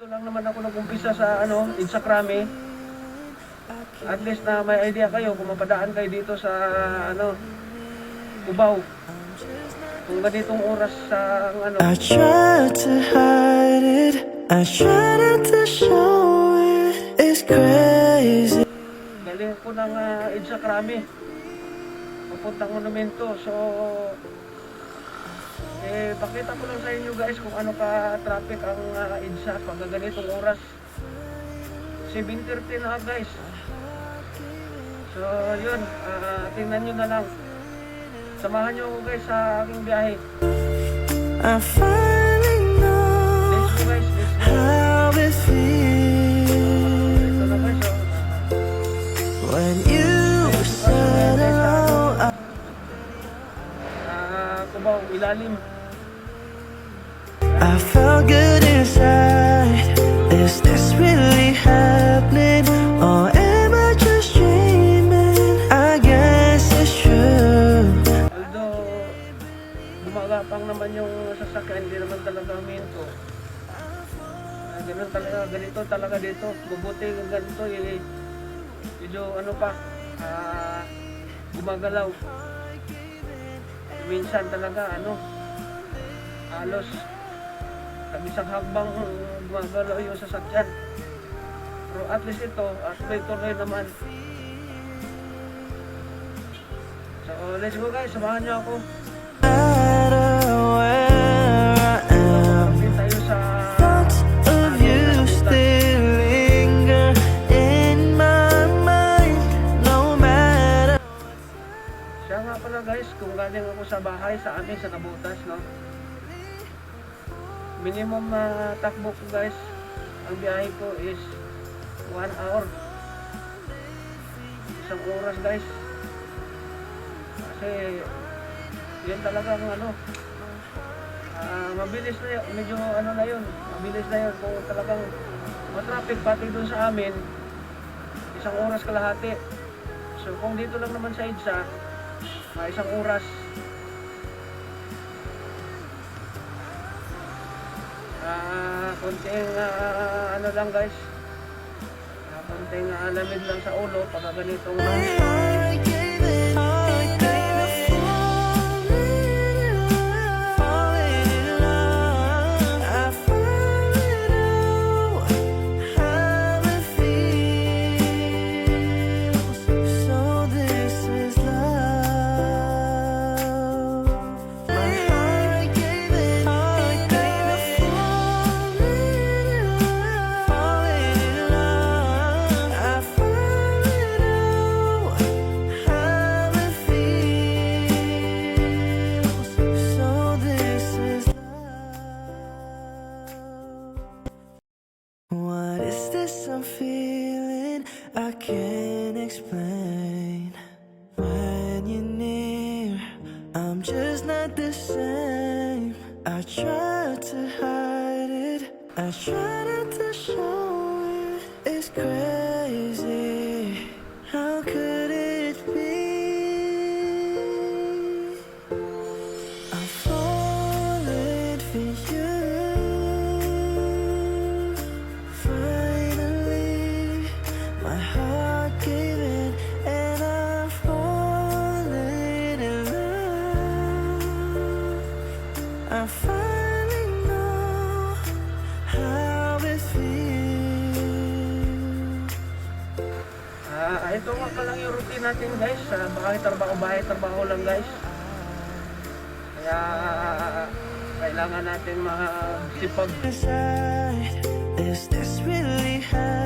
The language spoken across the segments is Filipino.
Dito lang naman ako nag-umpisa sa ano, Instagram At least na may idea kayo kung mapadaan kayo dito sa ano, Cubao. Kung ganitong oras sa ano, I tried to hide it, I tried not to show it. It's crazy. galing ko ng uh, Instagram Papuntang monumento. So, eh, pakita ko lang sa inyo guys kung ano ka traffic ang uh, EDSA pag ganitong oras. 7.30 na guys. So, yun. ah, tingnan nyo na lang. Samahan nyo ako guys sa aking biyahe. I finally know Let's go guys. Let's go. how it feels ilalim. I felt good inside. Is this really happening? Or am I just dreaming? I guess it's true. Although, gumagapang naman yung sasakyan, hindi naman talaga minto. Ah, ganun talaga, ganito talaga dito. Mabuti yung ganito, eh, medyo ano pa, ah, gumagalaw. Minsan talaga, ano, halos, tag isang hagbang uh, gumagalaw yung sasakyan. Pero at least ito, at tuloy-tuloy naman. So, let's go guys, samahan niyo ako. Kung galing ako sa bahay sa amin sa Nabutas, no? Minimum na takbo ko guys, ang biyahe ko is 1 hour. Isang oras guys. Kasi yun talaga ang ano, ah, mabilis na yun, medyo ano na yun, mabilis na yun kung talagang matraffic pati doon sa amin, isang oras kalahati. So kung dito lang naman sa EDSA, mga isang oras. Ah, konting ah, ano lang guys. Ah, konting ah, lamig lang sa ulo pag ganitong I When you're near, I'm just not the same. I try to hide it, I try not to show it. It's crazy. Ito nga pa lang yung routine natin guys. Sa bahay trabaho, bahay trabaho lang guys. Kaya kailangan natin magsipag. inside. Is this really happening?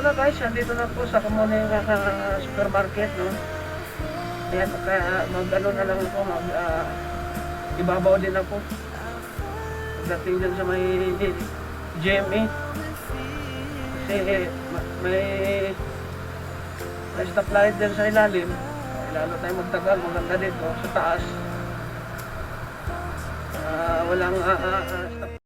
Ito na guys, andito na po sa Kamuning uh, supermarket. No? Kaya, kaya mag ano na lang ako, mag ah, ibabaw din ako. Pagdating dyan sa may GMA. Kasi ma- may may stoplight din sa ilalim. Lalo tayo magtagal, maganda dito sa taas. Ah, walang ah, ah, ah,